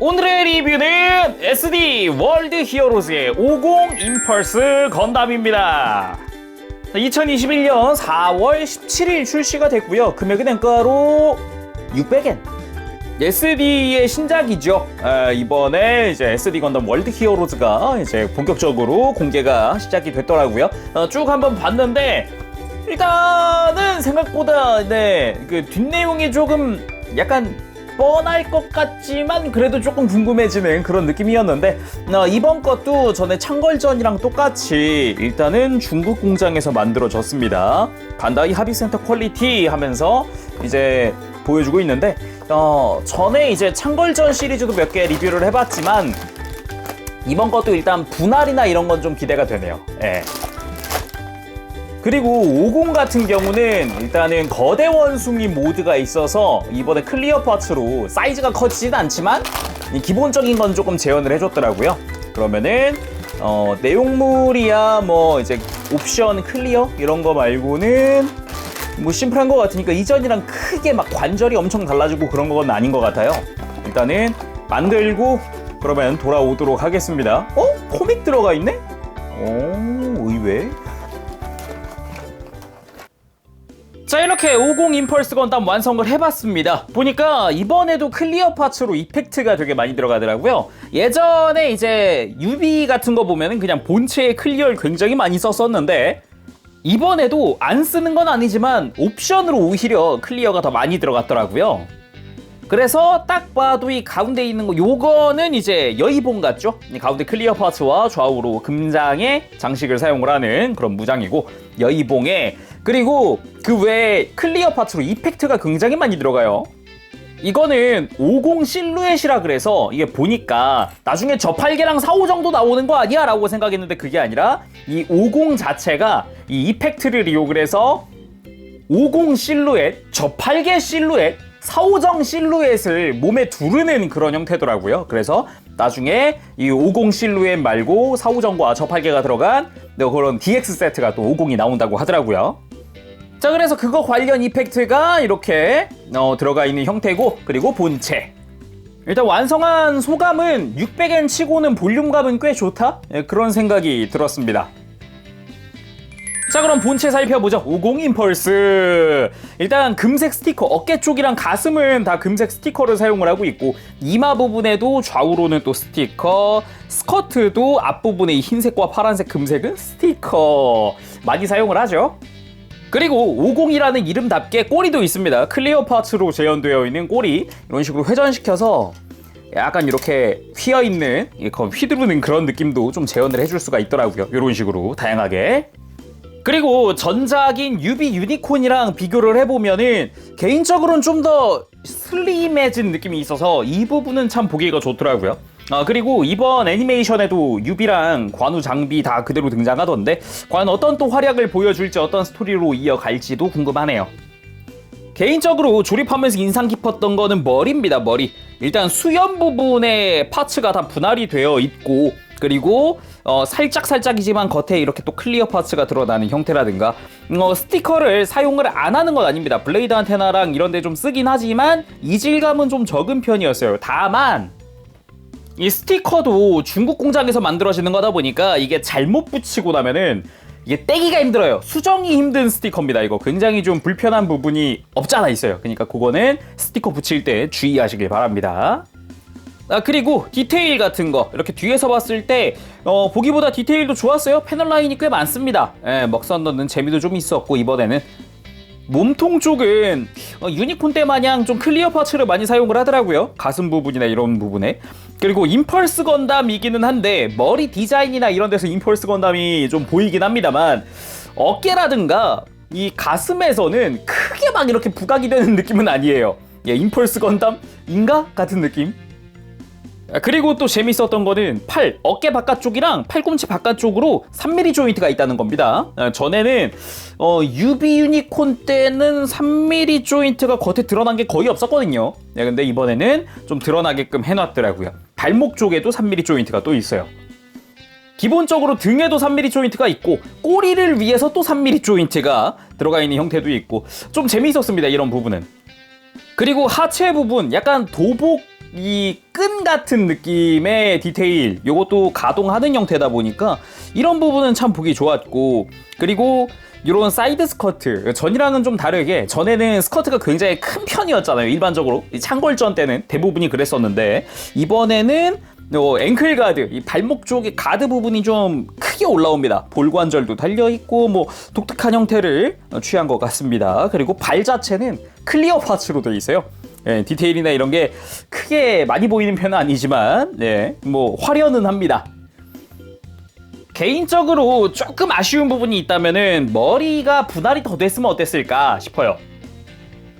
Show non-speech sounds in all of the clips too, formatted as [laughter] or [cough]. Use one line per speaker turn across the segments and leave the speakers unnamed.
오늘의 리뷰는 SD 월드 히어로즈의 50 임펄스 건담입니다. 2021년 4월 17일 출시가 됐고요. 금액은 엔가로 600엔. SD의 신작이죠. 아, 이번에 이제 SD 건담 월드 히어로즈가 이제 본격적으로 공개가 시작이 됐더라고요. 어, 쭉 한번 봤는데 일단은 생각보다 네, 그 뒷내용이 조금 약간 뻔할 것 같지만 그래도 조금 궁금해지는 그런 느낌이었는데 어, 이번 것도 전에 창걸전이랑 똑같이 일단은 중국 공장에서 만들어졌습니다. 반다이 합의센터 퀄리티 하면서 이제 보여주고 있는데 어, 전에 이제 창걸전 시리즈도 몇 개 리뷰를 해봤지만 이번 것도 일단 분할이나 이런 건 좀 기대가 되네요. 예. 그리고 50 같은 경우는 일단은 거대 원숭이 모드가 있어서 이번에 클리어 파츠로 사이즈가 커지진 않지만 이 기본적인 건 조금 재현을 해줬더라고요. 그러면은 어, 내용물이야 뭐 이제 옵션 클리어 이런 거 말고는 뭐 심플한 거 같으니까 이전이랑 크게 막 관절이 엄청 달라지고 그런 건 아닌 것 같아요. 일단은 만들고 그러면 돌아오도록 하겠습니다. 어? 코믹 들어가 있네? 오 의외. 자 이렇게 50 임펄스 건담 완성을 해봤습니다. 보니까 이번에도 클리어 파츠로 이펙트가 되게 많이 들어가더라고요. 예전에 이제 유비 같은 거 보면은 그냥 본체에 클리어를 굉장히 많이 썼었는데 이번에도 안 쓰는 건 아니지만 옵션으로 오히려 클리어가 더 많이 들어갔더라고요 그래서 딱 봐도 이 가운데 있는 거 요거는 이제 여의봉 같죠? 이 가운데 클리어 파츠와 좌우로 금장의 장식을 사용을 하는 그런 무장이고 여의봉에 그리고 그 외에 클리어 파츠로 이펙트가 굉장히 많이 들어가요. 이거는 50 실루엣이라 그래서 이게 보니까 나중에 저팔계랑 45 정도 나오는 거 아니야? 라고 생각했는데 그게 아니라 이 50 자체가 이 이펙트를 이용을 해서 50 실루엣, 저팔계 실루엣, 사오정 실루엣을 몸에 두르는 그런 형태더라고요. 그래서 나중에 이 50 실루엣 말고 사오정과 저팔계가 들어간 그런 DX 세트가 또 50이 나온다고 하더라고요. 자 그래서 그거 관련 이펙트가 이렇게 어, 들어가 있는 형태고 그리고 본체 일단 완성한 소감은 600엔 치고는 볼륨감은 꽤 좋다 예, 그런 생각이 들었습니다 자 그럼 본체 살펴보죠 50 임펄스 일단 금색 스티커 어깨 쪽이랑 가슴은 다 금색 스티커를 사용을 하고 있고 이마 부분에도 좌우로는 또 스티커 스커트도 앞부분에 이 흰색과 파란색 금색은 스티커 많이 사용을 하죠 그리고 50이라는 이름답게 꼬리도 있습니다. 클리어 파츠로 재현되어 있는 꼬리 이런 식으로 회전시켜서 약간 이렇게 휘어 있는 휘두르는 그런 느낌도 좀 재현을 해줄 수가 있더라고요. 이런 식으로 다양하게. 그리고 전작인 유비 유니콘이랑 비교를 해보면은 개인적으로는 좀 더 슬림해진 느낌이 있어서 이 부분은 참 보기가 좋더라고요. 아 그리고 이번 애니메이션에도 유비랑 관우 장비 다 그대로 등장하던데 과연 어떤 또 활약을 보여줄지 어떤 스토리로 이어갈지도 궁금하네요. 개인적으로 조립하면서 인상 깊었던 거는 머리입니다 머리 일단 수염 부분에 파츠가 다 분할이 되어 있고 그리고 어, 살짝 살짝이지만 겉에 이렇게 또 클리어 파츠가 드러나는 형태라든가 어, 스티커를 사용을 안 하는 건 아닙니다 블레이드 안테나랑 이런 데 좀 쓰긴 하지만 이질감은 좀 적은 편이었어요 다만 이 스티커도 중국 공장에서 만들어지는 거다 보니까 이게 잘못 붙이고 나면은 이게 떼기가 힘들어요. 수정이 힘든 스티커입니다. 이거 굉장히 좀 불편한 부분이 없잖아 있어요. 그러니까 그거는 스티커 붙일 때 주의하시길 바랍니다. 아 그리고 디테일 같은 거 이렇게 뒤에서 봤을 때 어, 보기보다 디테일도 좋았어요. 패널 라인이 꽤 많습니다. 예, 먹선 넣는 재미도 좀 있었고 이번에는 몸통 쪽은 어, 유니콘 때 마냥 좀 클리어 파츠를 많이 사용을 하더라고요. 가슴 부분이나 이런 부분에. 그리고 임펄스 건담이기는 한데 머리 디자인이나 이런 데서 임펄스 건담이 좀 보이긴 합니다만 어깨라든가 이 가슴에서는 크게 막 이렇게 부각이 되는 [laughs] 느낌은 아니에요. 예, 임펄스 건담인가 같은 느낌. 아, 그리고 또 재밌었던 거는 팔, 어깨 바깥쪽이랑 팔꿈치 바깥쪽으로 3mm 조인트가 있다는 겁니다. 아, 전에는 어, 유비 유니콘 때는 3mm 조인트가 겉에 드러난 게 거의 없었거든요. 네, 근데 이번에는 좀 드러나게끔 해놨더라고요. 발목 쪽에도 3mm 조인트가 또 있어요. 기본적으로 등에도 3mm 조인트가 있고 꼬리를 위해서 또 3mm 조인트가 들어가 있는 형태도 있고 좀 재미있었습니다. 이런 부분은. 그리고 하체 부분 약간 도복 이 끈 같은 느낌의 디테일 요것도 가동하는 형태다 보니까 이런 부분은 참 보기 좋았고 그리고 이런 사이드 스커트 전이랑은 좀 다르게 전에는 스커트가 굉장히 큰 편이었잖아요 일반적으로. 이 창궐전 때는 대부분이 그랬었는데 이번에는 요 앵클 가드 이 발목 쪽의 가드 부분이 좀 크게 올라옵니다. 볼관절도 달려 있고 뭐 독특한 형태를 취한 것 같습니다. 그리고 발 자체는 클리어 파츠로 되어 있어요 예, 디테일이나 이런 게 크게 많이 보이는 편은 아니지만 예, 뭐 화려는 합니다 개인적으로 조금 아쉬운 부분이 있다면은 머리가 분할이 더 됐으면 어땠을까 싶어요.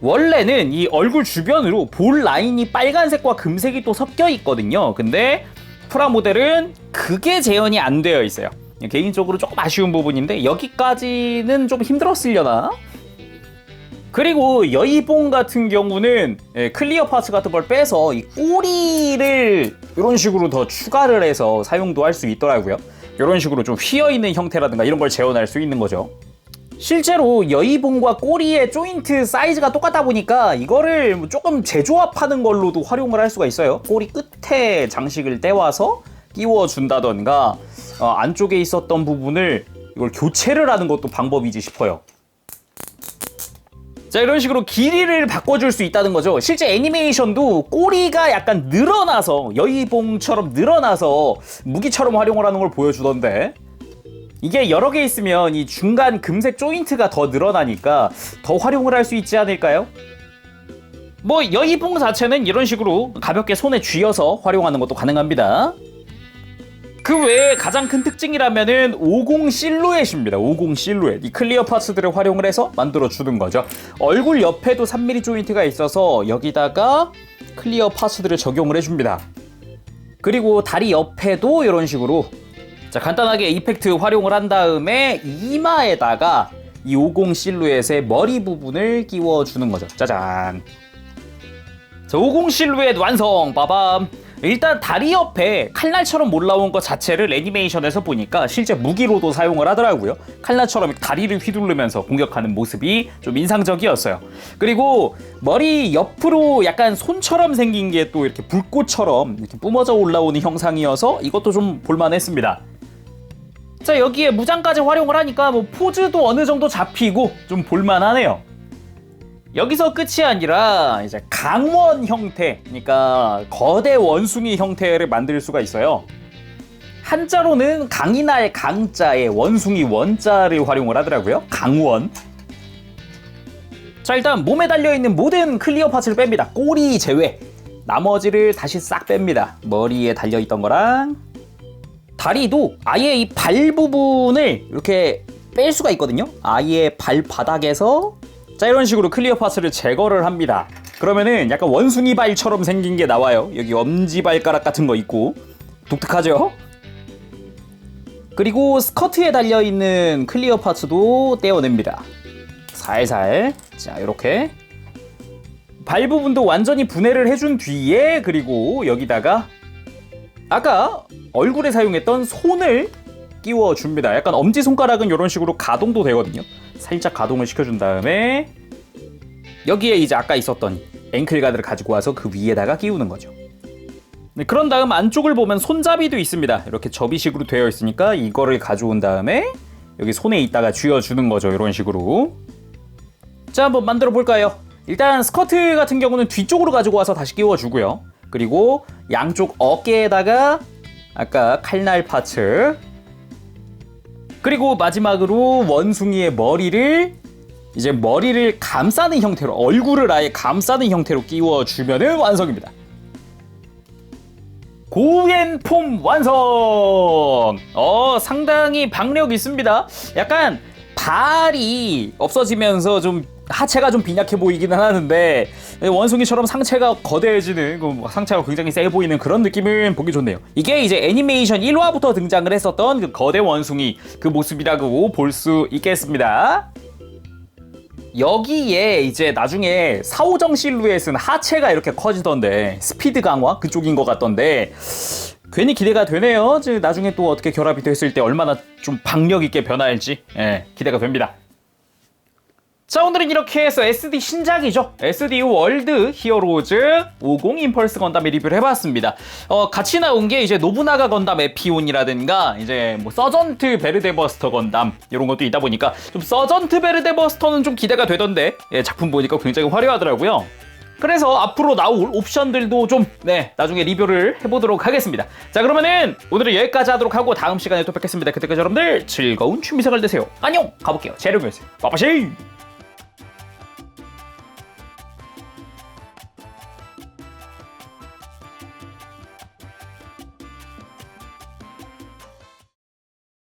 원래는 이 얼굴 주변으로 볼 라인이 빨간색과 금색이 또 섞여 있거든요. 근데 프라모델은 그게 재현이 안 되어 있어요. 개인적으로 조금 아쉬운 부분인데 여기까지는 좀 힘들었으려나? 그리고 여의봉 같은 경우는 예, 클리어 파츠 같은 걸 빼서 이 꼬리를 이런 식으로 더 추가를 해서 사용도 할 수 있더라고요. 이런 식으로 좀 휘어 있는 형태라든가 이런 걸 재현할 수 있는 거죠. 실제로 여의봉과 꼬리의 조인트 사이즈가 똑같다 보니까 이거를 뭐 조금 재조합하는 걸로도 활용을 할 수가 있어요. 꼬리 끝에 장식을 떼와서 끼워준다던가 어, 안쪽에 있었던 부분을 이걸 교체를 하는 것도 방법이지 싶어요. 자 이런 식으로 길이를 바꿔줄 수 있다는 거죠. 실제 애니메이션도 꼬리가 약간 늘어나서 여의봉처럼 늘어나서 무기처럼 활용을 하는 걸 보여주던데. 이게 여러 개 있으면 이 중간 금색 조인트가 더 늘어나니까 더 활용을 할 수 있지 않을까요? 뭐 여의봉 자체는 이런 식으로 가볍게 손에 쥐어서 활용하는 것도 가능합니다 그 외에 가장 큰 특징이라면은 50 실루엣입니다. 50 실루엣. 이 클리어 파츠들을 활용을 해서 만들어 주는 거죠. 얼굴 옆에도 3mm 조인트가 있어서 여기다가 클리어 파츠들을 적용을 해줍니다. 그리고 다리 옆에도 이런 식으로 자 간단하게 이펙트 활용을 한 다음에 이마에다가 이 50 실루엣의 머리 부분을 끼워 주는 거죠. 짜잔. 자, 50 실루엣 완성. 빠밤. 일단 다리 옆에 칼날처럼 올라온 것 자체를 애니메이션에서 보니까 실제 무기로도 사용을 하더라고요. 칼날처럼 다리를 휘두르면서 공격하는 모습이 좀 인상적이었어요. 그리고 머리 옆으로 약간 손처럼 생긴 게 또 이렇게 불꽃처럼 이렇게 뿜어져 올라오는 형상이어서 이것도 좀 볼만했습니다. 자 여기에 무장까지 활용을 하니까 뭐 포즈도 어느 정도 잡히고 좀 볼만하네요. 여기서 끝이 아니라 이제 강원 형태, 그러니까 거대 원숭이 형태를 만들 수가 있어요. 한자로는 강인할 강자에 원숭이 원자를 활용을 하더라고요. 강원. 자 일단 몸에 달려있는 모든 클리어 파츠를 뺍니다. 꼬리 제외. 나머지를 다시 싹 뺍니다. 머리에 달려있던 거랑 다리도 아예 이 발 부분을 이렇게 뺄 수가 있거든요. 아예 발바닥에서 자 이런 식으로 클리어 파츠를 제거를 합니다. 그러면은 약간 원숭이 발처럼 생긴 게 나와요. 여기 엄지 발가락 같은 거 있고 독특하죠? 그리고 스커트에 달려 있는 클리어 파츠도 떼어냅니다. 살살 자 이렇게 발 부분도 완전히 분해를 해준 뒤에 그리고 여기다가 아까 얼굴에 사용했던 손을 끼워 줍니다. 약간 엄지 손가락은 이런 식으로 가동도 되거든요. 살짝 가동을 시켜준 다음에 여기에 이제 아까 있었던 앵클 가드를 가지고 와서 그 위에다가 끼우는 거죠. 네, 그런 다음 안쪽을 보면 손잡이도 있습니다. 이렇게 접이식으로 되어 있으니까 이거를 가져온 다음에 여기 손에 있다가 쥐어주는 거죠. 이런 식으로. 자, 한번 만들어 볼까요? 일단 스커트 같은 경우는 뒤쪽으로 가지고 와서 다시 끼워주고요. 그리고 양쪽 어깨에다가 아까 칼날 파츠 그리고 마지막으로 원숭이의 머리를 이제 머리를 감싸는 형태로 얼굴을 아예 감싸는 형태로 끼워주면 완성입니다. 고엔폼 완성! 어, 상당히 박력 있습니다. 약간 발이 없어지면서 좀 하체가 좀 빈약해 보이기는 하는데 원숭이처럼 상체가 거대해지는 그 상체가 굉장히 세 보이는 그런 느낌을 보기 좋네요. 이게 이제 애니메이션 1화부터 등장을 했었던 그 거대 원숭이 그 모습이라고 볼 수 있겠습니다. 여기에 이제 나중에 사오정 실루엣은 하체가 이렇게 커지던데 스피드 강화 그쪽인 것 같던데 괜히 기대가 되네요. 나중에 또 어떻게 결합이 됐을 때 얼마나 좀 박력 있게 변할지 예, 기대가 됩니다. 자 오늘은 이렇게 해서 SD 신작이죠. SD 월드 히어로즈 50 임펄스 건담의 리뷰를 해봤습니다. 어 같이 나온 게 이제 노부나가 건담 에피온이라든가 이제 뭐 서전트 베르데버스터 건담 이런 것도 있다 보니까 좀 서전트 베르데버스터는 좀 기대가 되던데 예, 작품 보니까 굉장히 화려하더라고요. 그래서 앞으로 나올 옵션들도 좀 네 나중에 리뷰를 해보도록 하겠습니다. 자 그러면은 오늘은 여기까지 하도록 하고 다음 시간에 또 뵙겠습니다. 그때까지 여러분들 즐거운 취미 생활 되세요. 안녕! 가볼게요. 재룡이었어요 빠빠시